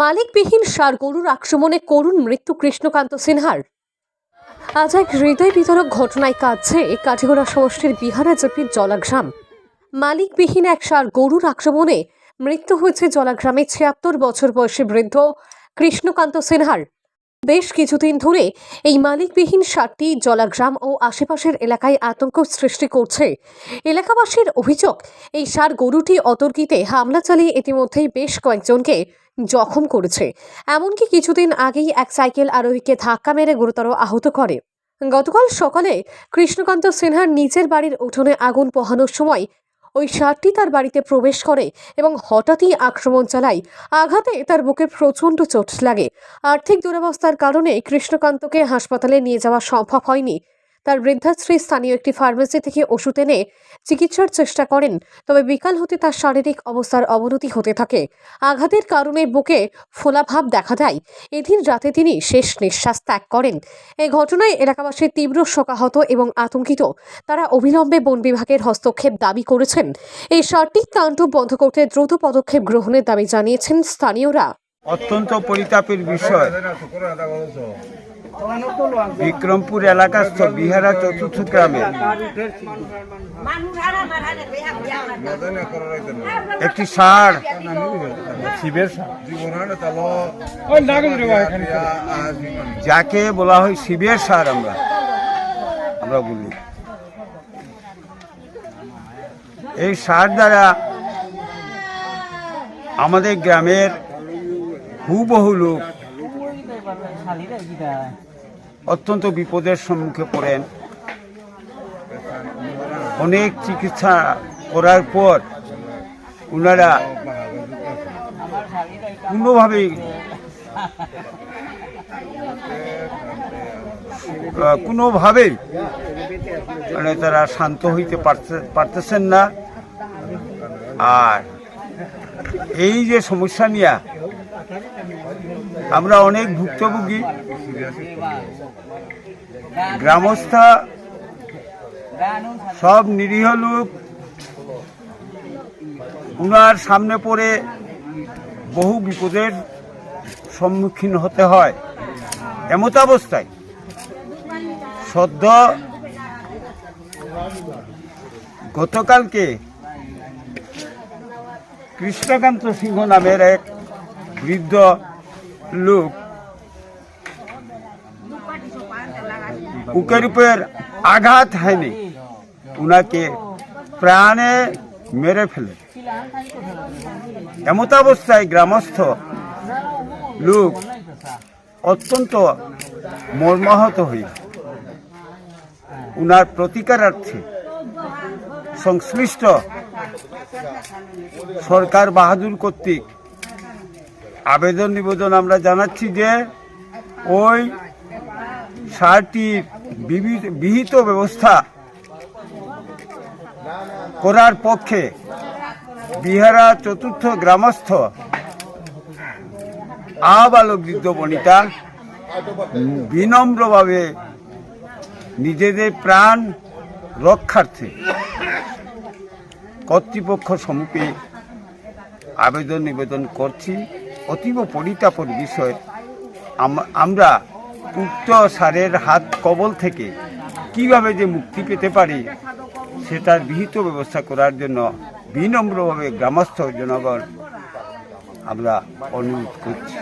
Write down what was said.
মালিকবিহীন সার গরুর আক্রমণে করুণ মৃত্যু কৃষ্ণকান্ত সিনহার। আজ এক হৃদয় বিতরক ঘটনায় কাঁদছে কাঠিগোড়া সমষ্টির বিহারা জেপির জলাগ্রাম। মালিকবিহীন এক সার গরুর আক্রমণে মৃত্যু হয়েছে জলাগ্রামে ছিয়াত্তর বছর বয়সী বৃদ্ধ কৃষ্ণকান্ত সিনহার। বেশ কিছুদিন ধরে এই মালিকবিহীন সারটি জলাগ্রাম ও আশেপাশের এলাকায় আতঙ্ক সৃষ্টি করছে। এলাকাবাসীর অভিযোগ, এই সার গরুটি অতর্কিতে হামলা চালিয়ে ইতিমধ্যেই বেশ কয়েকজনকে জখম করেছে। এমনকি কিছুদিন আগেই এক সাইকেল আরোহীকে ধাক্কা মেরে গুরুতর আহত করে। গতকাল সকালে কৃষ্ণকান্ত সিনহার নিজের বাড়ির উঠোনে আগুন পোহানোর সময় ওই সারটি তার বাড়িতে প্রবেশ করে এবং হঠাৎই আক্রমণ চালায়। আঘাতে তার বুকে প্রচণ্ড চোট লাগে। আর্থিক দুরবস্থার কারণে কৃষ্ণকান্তকে হাসপাতালে নিয়ে যাওয়া সম্ভব হয়নি। তার বৃদ্ধাশ্রী স্থানীয় একটি ফার্মেসি থেকে ওষুধ এনে চিকিৎসার চেষ্টা করেন, তবে বিকাল হতে তার শারীরিক অবস্থার অবনতি হতে থাকে। আঘাতের কারণে বুকে ফোলাভাব দেখা দেয়। এদিন রাতে তিনি শেষ নিঃশ্বাস ত্যাগ করেন। এই ঘটনায় এলাকাবাসী তীব্র শোকাহত এবং আতঙ্কিত। তারা অবিলম্বে বন বিভাগের হস্তক্ষেপ দাবি করেছেন। এই সারটিক তাণ্ডব বন্ধ করতে দ্রুত পদক্ষেপ গ্রহণের দাবি জানিয়েছেন স্থানীয়রা। অত্যন্ত পরিতাপের বিষয়। বিক্রমপুর এলাকাস্থ বিহারা চতুর্থ গ্রামে। একটি সার শিবের যাকে বলা হয় শিবের সার আমরা। আমরা বলি। এই সার দ্বারা আমাদের গ্রামের হুবহু লোক অত্যন্ত বিপদের সম্মুখে পড়েন। অনেক চিকিৎসা করার পর ওনারা কোনোভাবেই কোনোভাবেই মানে তারা শান্ত হইতে পারতে- পারতেছেন না। আর এই যে সমস্যা নিয়ে আমরা অনেক ভুক্তভোগী। গ্রামস্থা সব নিরীহ লোক, উনার সামনে পড়ে বহু বিপদের সম্মুখীন হতে হয়। এমত অবস্থায় সদ্য গতকালকে কৃষ্ণকান্ত সিংহ নামের এক বৃদ্ধ লোক। বুকের উপর আঘাত হয়নি। উনাকে প্রাণে মেরে ফেলে। এমত অবস্থায় গ্রামস্থ লোক অত্যন্ত মর্মাহত হয়ে উনার প্রতিকারার্থে সংশ্লিষ্ট সরকার বাহাদুর কর্তৃক আবেদন নিবেদন আমরা জানাচ্ছি যে ওই সারটির বিহিত ব্যবস্থা করার পক্ষে বিহারা চতুর্থ গ্রামস্থ আবালক বৃদ্ধ বনিতা বিনম্রভাবে নিজেদের প্রাণ রক্ষার্থে কর্তৃপক্ষ সম্মুখে আবেদন নিবেদন করছি। অতীব পরিতাপর বিষয়। আম- আমরা উক্ত সারের হাত কবল থেকে কীভাবে যে মুক্তি পেতে পারি, সেটার বিহিত ব্যবস্থা করার জন্য বিনম্রভাবে গ্রামস্থ জনগণ আমরা অনুরোধ করছি।